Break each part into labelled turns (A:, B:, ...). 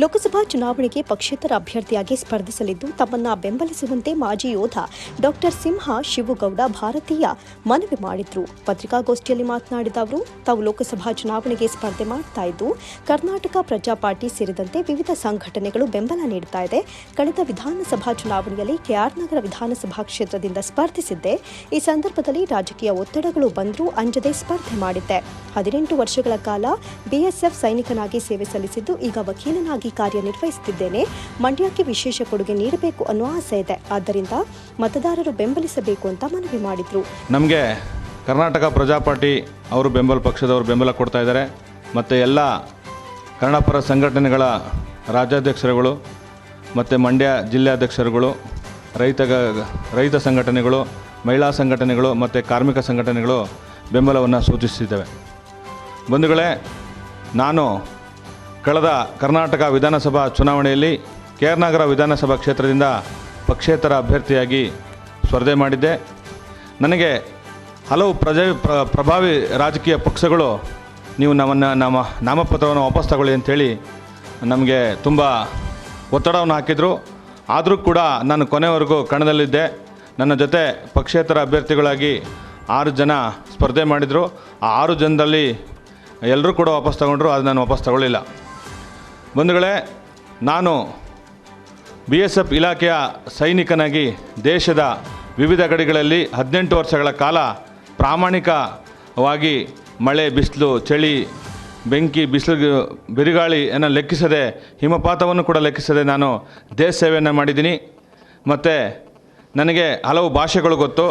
A: ಲೋಕಸಭಾ ಚುನಾವಣೆಗೆ ಪಕ್ಷೇತರ ಅಭ್ಯರ್ಥಿಯಾಗಿ ಸ್ಪರ್ಧಿಸಲಿದ್ದು, ತಮ್ಮನ್ನ ಬೆಂಬಲಿಸುವಂತೆ ಮಾಜಿ ಯೋಧ ಡಾಕ್ಟರ್ ಸಿಂಹ ಶಿವಗೌಡ ಭಾರತೀಯ ಮನವಿ ಮಾಡಿದ್ರು. ಪತ್ರಿಕಾಗೋಷ್ಠಿಯಲ್ಲಿ ಮಾತನಾಡಿದ ಅವರು, ತಾವು ಲೋಕಸಭಾ ಚುನಾವಣೆಗೆ ಸ್ಪರ್ಧೆ ಮಾಡ್ತಾ ಇದ್ದು, ಕರ್ನಾಟಕ ಪ್ರಜಾ ಪಾರ್ಟಿ ಸೇರಿದಂತೆ ವಿವಿಧ ಸಂಘಟನೆಗಳು ಬೆಂಬಲ ನೀಡುತ್ತಾ ಇದೆ. ಕಳೆದ ವಿಧಾನಸಭಾ ಚುನಾವಣೆಯಲ್ಲಿ ಕೆಆರ್ ನಗರ ವಿಧಾನಸಭಾ ಕ್ಷೇತ್ರದಿಂದ ಸ್ಪರ್ಧಿಸಿದ್ದೆ. ಈ ಸಂದರ್ಭದಲ್ಲಿ ರಾಜಕೀಯ ಒತ್ತಡಗಳು ಬಂದರೂ ಅಂಜದೆ ಸ್ಪರ್ಧೆ ಮಾಡಿದ್ದೆ. ಹದಿನೆಂಟು ವರ್ಷಗಳ ಕಾಲ ಬಿಎಸ್ಎಫ್ ಸೈನಿಕನಾಗಿ ಸೇವೆ ಸಲ್ಲಿಸಿದ್ದು, ಈಗ ವಕೀಲನಾಗಿ ಕಾರ್ಯನಿರ್ವಹಿಸುತ್ತಿದ್ದೇನೆ ಮಂಡ್ಯಕ್ಕೆ ವಿಶೇಷ ಕೊಡುಗೆ ನೀಡಬೇಕು ಅನ್ನೋ ಆಸೆ ಇದೆ. ಆದ್ದರಿಂದ ಮತದಾರರು ಬೆಂಬಲಿಸಬೇಕು ಅಂತ ಮನವಿ ಮಾಡಿದ್ರು.
B: ನಮಗೆ ಕರ್ನಾಟಕ ಪ್ರಜಾ ಪಾರ್ಟಿ ಅವರು ಬೆಂಬಲ ಪಕ್ಷದವರು ಬೆಂಬಲ ಕೊಡ್ತಾ ಇದ್ದಾರೆ. ಮತ್ತು ಎಲ್ಲ ಕನ್ನಡಪರ ಸಂಘಟನೆಗಳ ರಾಜ್ಯಾಧ್ಯಕ್ಷರುಗಳು, ಮತ್ತು ಮಂಡ್ಯ ಜಿಲ್ಲಾಧ್ಯಕ್ಷರುಗಳು ರೈತ ರೈತ ಸಂಘಟನೆಗಳು, ಮಹಿಳಾ ಸಂಘಟನೆಗಳು, ಮತ್ತು ಕಾರ್ಮಿಕ ಸಂಘಟನೆಗಳು ಬೆಂಬಲವನ್ನು ಸೂಚಿಸಿದ್ದೇವೆ ಬಂಧುಗಳೇ, ನಾನು ಕಳೆದ ಕರ್ನಾಟಕ ವಿಧಾನಸಭಾ ಚುನಾವಣೆಯಲ್ಲಿ ಕೆ ನಗರ ವಿಧಾನಸಭಾ ಕ್ಷೇತ್ರದಿಂದ ಪಕ್ಷೇತರ ಅಭ್ಯರ್ಥಿಯಾಗಿ ಸ್ಪರ್ಧೆ ಮಾಡಿದ್ದೆ. ನನಗೆ ಹಲವು ಪ್ರಜೆ ಪ್ರ, ಪ್ರಭಾವಿ ರಾಜಕೀಯ ಪಕ್ಷಗಳು ನೀವು ನಮ್ಮನ್ನು, ನಮ್ಮ ನಾಮಪತ್ರವನ್ನು ವಾಪಸ್ ತಗೊಳ್ಳಿ ಅಂತೇಳಿ ನಮಗೆ ತುಂಬ ಒತ್ತಡವನ್ನು ಹಾಕಿದರು. ಆದರೂ ಕೂಡ ನಾನು ಕೊನೆವರೆಗೂ ಕಣದಲ್ಲಿದ್ದೆ. ನನ್ನ ಜೊತೆ ಪಕ್ಷೇತರ ಅಭ್ಯರ್ಥಿಗಳಾಗಿ ಆರು ಜನ ಸ್ಪರ್ಧೆ ಮಾಡಿದರು. ಆ ಆರು ಜನದಲ್ಲಿ ಎಲ್ಲರೂ ಕೂಡ ವಾಪಸ್ ತಗೊಂಡ್ರು ಅದು ನಾನು ವಾಪಸ್ ತಗೊಳ್ಳಿಲ್ಲ. ಬಂಧುಗಳೇ, ನಾನು ಬಿ ಎಸ್ ಎಫ್ ಇಲಾಖೆಯ ಸೈನಿಕನಾಗಿ ದೇಶದ ವಿವಿಧ ಗಡಿಗಳಲ್ಲಿ ಹದಿನೆಂಟು ವರ್ಷಗಳ ಕಾಲ ಪ್ರಾಮಾಣಿಕವಾಗಿ ಮಳೆ, ಬಿಸಿಲು, ಚಳಿ, ಬೆಂಕಿ, ಬಿಸಿಲು ಬಿರುಗಾಳಿಯನ್ನು ಲೆಕ್ಕಿಸದೆ, ಹಿಮಪಾತವನ್ನು ಕೂಡ ಲೆಕ್ಕಿಸದೆ ನಾನು ದೇಶ ಸೇವೆಯನ್ನು ಮಾಡಿದ್ದೀನಿ. ಮತ್ತು ನನಗೆ ಹಲವು ಭಾಷೆಗಳು ಗೊತ್ತು.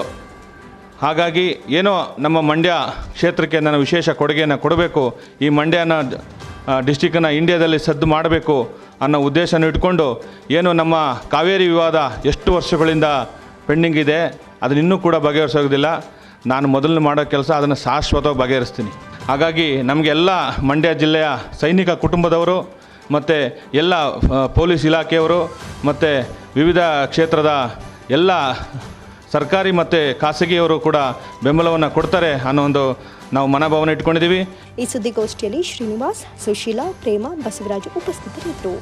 B: ಹಾಗಾಗಿ ಏನೋ ನಮ್ಮ ಮಂಡ್ಯ ಕ್ಷೇತ್ರಕ್ಕೆ ನಾನು ವಿಶೇಷ ಕೊಡುಗೆಯನ್ನು ಕೊಡಬೇಕು. ಈ ಮಂಡ್ಯನ ಡಿಸ್ಟಿಕ್ಕನ್ನು ಇಂಡಿಯಾದಲ್ಲಿ ಸದ್ದು ಮಾಡಬೇಕು ಅನ್ನೋ ಉದ್ದೇಶನ ಇಟ್ಕೊಂಡು ಏನು ನಮ್ಮ ಕಾವೇರಿ ವಿವಾದ ಎಷ್ಟು ವರ್ಷಗಳಿಂದ ಪೆಂಡಿಂಗ್ ಇದೆ, ಅದನ್ನ ಇನ್ನೂ ಕೂಡ ಬಗೆಹರಿಸೋದಿಲ್ಲ. ನಾನು ಮೊದಲು ಮಾಡೋ ಕೆಲಸ ಅದನ್ನು ಶಾಶ್ವತವಾಗಿ ಬಗೆಹರಿಸ್ತೀನಿ. ಹಾಗಾಗಿ ನಮಗೆಲ್ಲ ಮಂಡ್ಯ ಜಿಲ್ಲೆಯ ಸೈನಿಕ ಕುಟುಂಬದವರು ಮತ್ತು ಎಲ್ಲ ಪೊಲೀಸ್ ಇಲಾಖೆಯವರು ಮತ್ತು ವಿವಿಧ ಕ್ಷೇತ್ರದ ಎಲ್ಲ ಸರ್ಕಾರಿ ಮತ್ತು ಖಾಸಗಿಯವರು ಕೂಡ ಬೆಂಬಲವನ್ನು ಕೊಡ್ತಾರೆ ಅನ್ನೋ ಒಂದು ನಾವು ಮನೋಭಾವನೆ ಇಟ್ಕೊಂಡಿದ್ದೀವಿ.
A: ಈ ಸುದ್ದಿಗೋಷ್ಠಿಯಲ್ಲಿ ಶ್ರೀನಿವಾಸ್, ಸುಶೀಲಾ, ಪ್ರೇಮ, ಬಸವರಾಜು ಉಪಸ್ಥಿತರಿದ್ದರು.